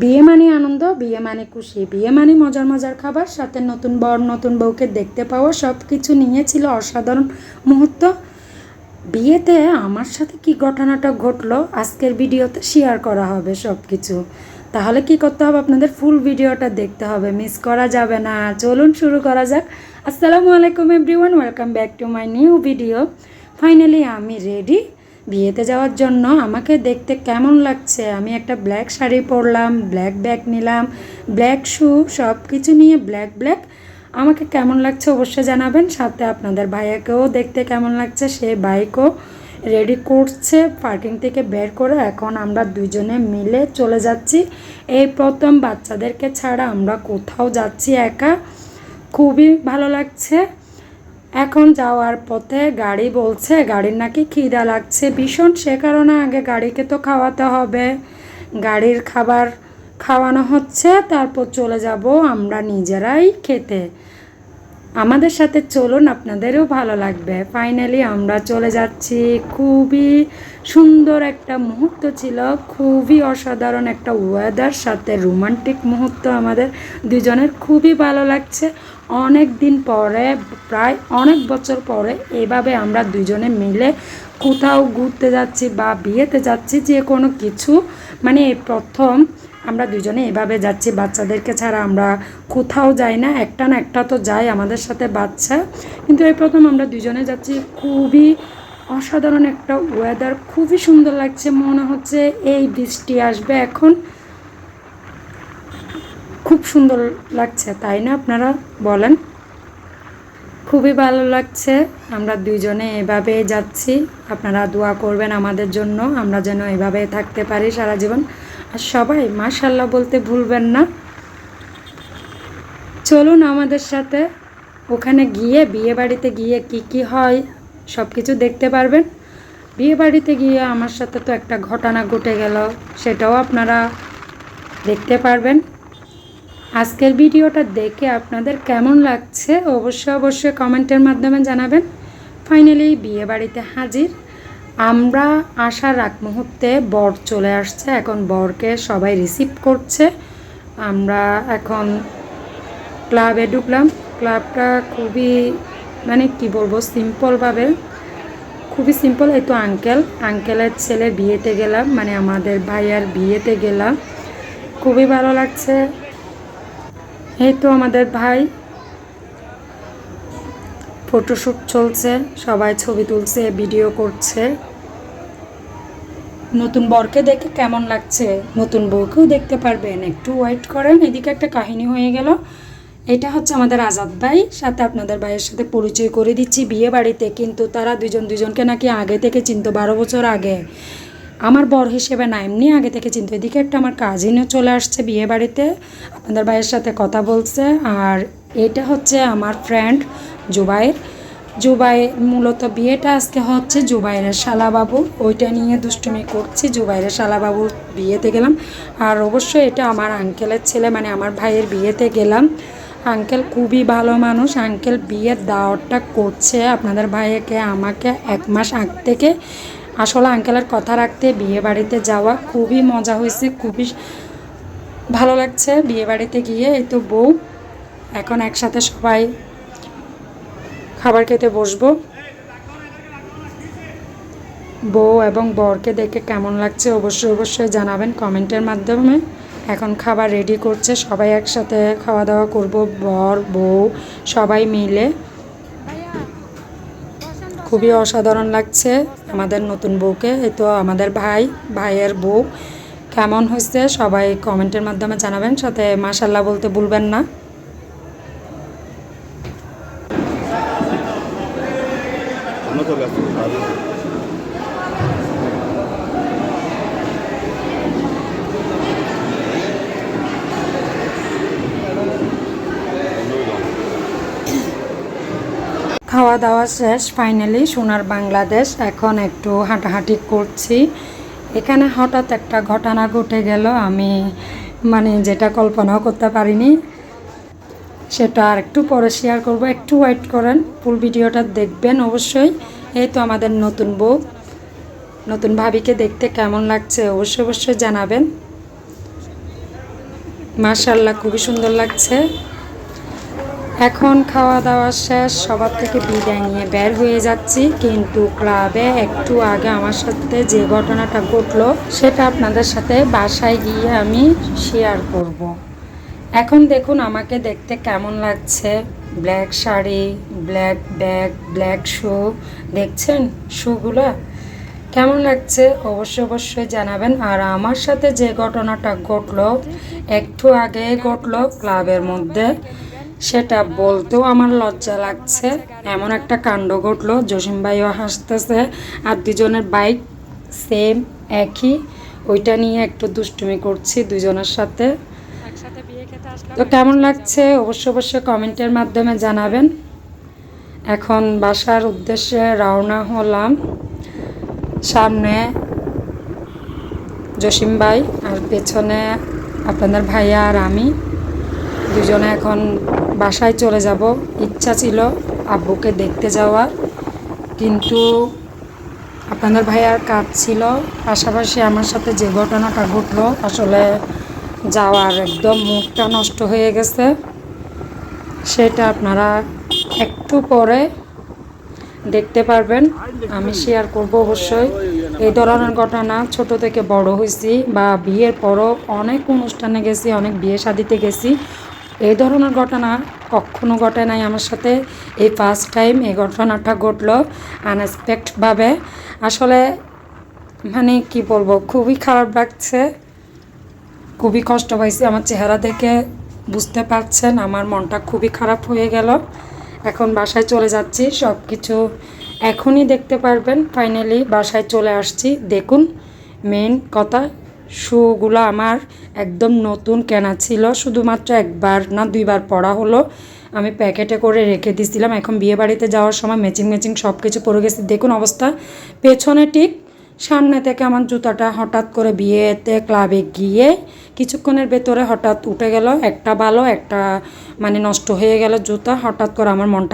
বিয়ে মানে আনন্দ, বিয়ে মানে খুশি। বিয়ে মানে মজার মজার খাবার, সাথে নতুন বর, নতুন বউকে দেখতে পাওয়া সব কিছু নিয়ে ছিল অসাধারণ মুহূর্ত। বিয়েতে আমার সাথে কি ঘটনাটা ঘটলো, আজকের ভিডিওতে শেয়ার করা হবে সব কিছু তাহলে কি করতে হবে, আপনাদের ফুল ভিডিওটা দেখতে হবে। মিস করা যাবে না। চলুন শুরু করা যাক। আসসালামু আলাইকুম everyone welcome back to my new video finally আমি রেডি বিয়েতে যাওয়ার জন্য আমাকে দেখতে কেমন লাগছে? আমি একটা ব্ল্যাক শাড়ি পরলাম ব্ল্যাক ব্যাগ নিলাম ব্ল্যাক শু সব কিছু নিয়ে ব্ল্যাক ব্ল্যাক আমাকে কেমন লাগছে অবশ্যই জানাবেন। সাথে আপনাদের ভাইয়াকেও দেখতে কেমন লাগছে, সে বাইকও রেডি করছে পার্কিং থেকে বের করে। এখন আমরা দুজনে মিলে চলে যাচ্ছি। এই প্রথম বাচ্চাদেরকে ছাড়া আমরা কোথাও যাচ্ছি একা। খুবই ভালো লাগছে। এখন যাওয়ার পথে গাড়ি বলছে, গাড়ির নাকি খিদা লাগছে ভীষণ, সে কারণে আগে গাড়িকে তো খাওয়াতে হবে। গাড়ির খাবার খাওয়ানো হচ্ছে, তারপর চলে যাব আমরা নিজেরাই খেতে। আমাদের সাথে চলুন, আপনাদেরও ভালো লাগবে। ফাইনালি আমরা চলে যাচ্ছি। খুবই সুন্দর একটা মুহূর্ত ছিল, খুবই অসাধারণ একটা ওয়েদার সাথে রোমান্টিক মুহূর্ত আমাদের দুজনের, খুবই ভালো লাগছে। অনেক দিন পরে, প্রায় অনেক বছর পরে এভাবে আমরা দুজনে মিলে কোথাও ঘুরতে যাচ্ছি বা বিয়েতে যাচ্ছি, যে কোনো কিছু মানে প্রথম আমরা দুজনে এভাবে যাচ্ছি, বাচ্চাদেরকে ছাড়া আমরা কোথাও যাই না, একটা না একটা তো যাই আমাদের সাথে বাচ্চা। কিন্তু এই প্রথম আমরা দুজনে যাচ্ছি, খুবই অসাধারণ একটা ওয়েদার খুবই সুন্দর লাগছে, মনে হচ্ছে এই বৃষ্টি আসবে এখন। খুব সুন্দর লাগছে, তাই না আপনারা বলেন? খুবই ভালো লাগছে, আমরা দুইজনে এভাবে যাচ্ছি। আপনারা দোয়া করবেন আমাদের জন্য, আমরা যেন এভাবে থাকতে পারি সারা জীবন। আর সবাই মাশাল্লাহ বলতে ভুলবেন না। চলুন আমাদের সাথে ওখানে গিয়ে বিয়ে বাড়িতে গিয়ে কি কি হয় সব কিছু দেখতে পারবেন। বিয়ে বাড়িতে গিয়ে আমার সাথে তো একটা ঘটনা ঘটে গেল, সেটাও আপনারা দেখতে পারবেন। আজকের ভিডিওটা দেখে আপনাদের কেমন লাগছে অবশ্যই অবশ্যই কমেন্টের মাধ্যমে জানাবেন। ফাইনালি বিয়ে বাড়িতে হাজির। আমরা আসার এক মুহূর্তে বর চলে আসছে, এখন বরকে সবাই রিসিভ করছে। আমরা এখন ক্লাবে ঢুকলাম। ক্লাবটা খুবই মানে কি বলব সিম্পলভাবে খুবই সিম্পল এই তো আঙ্কেল আঙ্কেলের ছেলে বিয়েতে গেলাম মানে আমাদের ভাইয়ার বিয়েতে গেলাম। খুবই ভালো লাগছে। এই তো আমাদের ভাই। ফটোশ্যুট চলছে, সবাই ছবি তুলছে, ভিডিও করছে। নতুন বরকে দেখে কেমন লাগছে? নতুন বউকেও দেখতে পারবেন। একটু ওয়েট করেন, এদিকে একটা কাহিনী হয়ে গেল। এটা হচ্ছে আমাদের আজাদ ভাই, সাথে আপনাদের ভাইয়ের সাথে পরিচয় করে দিচ্ছি বিয়ে বাড়িতে, কিন্তু তারা দুজন দুজনকে নাকি আগে থেকে চিনতো বারো বছর আগে। আমার বর হিসেবে না, এমনি আগে থেকে চিন্তা। এদিকে একটা আমার কাজিনও চলে আসছে বিয়ে বাড়িতে, আপনাদের ভাইয়ের সাথে কথা বলছে। আর এটা হচ্ছে আমার ফ্রেন্ড জুবাইর। জুবাই মূলত বিয়েটা আজকে হচ্ছে জুবাইরের শালাবাবু। ওইটা নিয়ে দুষ্টুমি করছি, জুবাইরের শালাবাবুর বিয়েতে গেলাম। আর অবশ্যই এটা আমার আঙ্কেলের ছেলে মানে আমার ভাইয়ের বিয়েতে গেলাম। আঙ্কেল খুবই ভালো মানুষ। আঙ্কেল বিয়ের দাওয়াতটা করছে আপনাদের ভাইকে, আমাকে এক মাস আগ থেকে। আসলে আঙ্কেলের কথা রাখতে বিয়ে বাড়িতে যাওয়া খুবই মজা হয়েছে, খুবই ভালো লাগছে। বিয়ে বাড়িতে গিয়ে এই তো বউ, এখন একসাথে সবাই খাবার খেতে বসবো। বউ এবং বরকে দেখে কেমন লাগছে অবশ্যই অবশ্যই জানাবেন কমেন্টের মাধ্যমে। এখন খাবার রেডি করছে, সবাই একসাথে খাওয়া দাওয়া করব, বর, বউ, সবাই মিলে। খুবই অসাধারণ লাগছে আমাদের নতুন বউকে। এই তো আমাদের ভাই, ভাইয়ের বউ। কেমন হয়েছে সবাই কমেন্টের মাধ্যমে জানাবেন, সাথে মাশাল্লাহ বলতে ভুলবেন না। খাওয়া দাওয়া শেষ ফাইনালি সোনার বাংলাদেশ। এখন একটু হাঁটাহাঁটি করছি। এখানে হঠাৎ একটা ঘটনা ঘটে গেল, আমি মানে যেটা কল্পনাও করতে পারিনি। সেটা আর একটু পরে শেয়ার করব। একটু ওয়েট করেন ফুল ভিডিওটা দেখবেন অবশ্যই। এই তো আমাদের নতুন বউ। নতুন ভাবিকে দেখতে কেমন লাগছে অবশ্যই অবশ্যই জানাবেন। মাশাল্লাহ খুবই সুন্দর লাগছে। এখন খাওয়া দাওয়া শেষ, সবার থেকে বিদায় নিয়ে বের হয়ে যাচ্ছি। কিন্তু ক্লাবে একটু আগে আমার সাথে যে ঘটনাটা ঘটলো, সেটা আপনাদের সাথে বাসায় গিয়ে আমি শেয়ার করব। এখন দেখুন আমাকে দেখতে কেমন লাগছে। Black sari black bag black shoe দেখছেন শুগুলা কেমন লাগছে? অবশ্যই অবশ্যই জানাবেন। আর আমার সাথে যে ঘটনাটা ঘটলো, একটু আগে ঘটলো ক্লাবের মধ্যে, সেটা বলতেও আমার লজ্জা লাগছে। এমন একটা কাণ্ড ঘটলো, জসিম ভাইও হাসতেছে, আর দুজনের বাইক সেম একই। ওইটা নিয়ে একটু দুষ্টুমি করছি দুজনের সাথে। তো কেমন লাগছে? অবশ্য অবশ্যই কমেন্টের মাধ্যমে জানাবেন। এখন বাসার উদ্দেশ্যে রওনা হলাম। সামনে জসিম ভাই আর পেছনে আপনাদের ভাইয়া আর আমি। দুজনে এখন বাসায় চলে যাব। ইচ্ছা ছিল আব্বুকে দেখতে যাওয়ার। কিন্তু আপনাদের ভাইয়ার কাজ ছিল। পাশাপাশি আমার সাথে যে ঘটনাটা ঘটলো, আসলে যাওয়ার একদম মুখটা নষ্ট হয়ে গেছে। সেটা আপনারা একটু পরে দেখতে পারবেন। আমি শেয়ার করব অবশ্যই। এই ধরনের ঘটনা ছোট থেকে বড় হয়েছি বা বিয়ের পরও অনেক অনুষ্ঠানে গেছি, অনেক বিয়ে শাদিতে গেছি। এই ধরনের ঘটনা কখনো ঘটে নাই আমার সাথে। এই ফার্স্ট টাইম এই ঘটনাটা ঘটলো আনএক্সপেক্টভাবে আসলে মানে কি বলব, খুবই খারাপ লাগছে। খুবই কষ্ট পাইছি। আমার চেহারা দেখে বুঝতে পারছেন, আমার মনটা খুবই খারাপ হয়ে গেল। এখন বাসায় চলে যাচ্ছি সব কিছু এখনই দেখতে পারবেন। ফাইনালি বাসায় চলে আসছি। দেখুন মেন কথা শুগুলো আমার একদম নতুন কেনা ছিল, শুধুমাত্র একবার না দুইবার পরা হলো। আমি প্যাকেটে করে রেখে দিয়েছিলাম এখন বিয়ে বাড়িতে যাওয়ার সময় ম্যাচিং ম্যাচিং সব কিছু পরে গেছি। দেখুন অবস্থা, পেছনে ঠিক সামনে থেকে আমার জুতাটা হঠাৎ করে বিয়েতে ক্লাবে গিয়ে কিছুক্ষণের ভেতরে হঠাৎ উঠে গেল। একটা ভালো একটা মানে নষ্ট হয়ে গেল জুতা। হঠাৎ করে আমার মনটা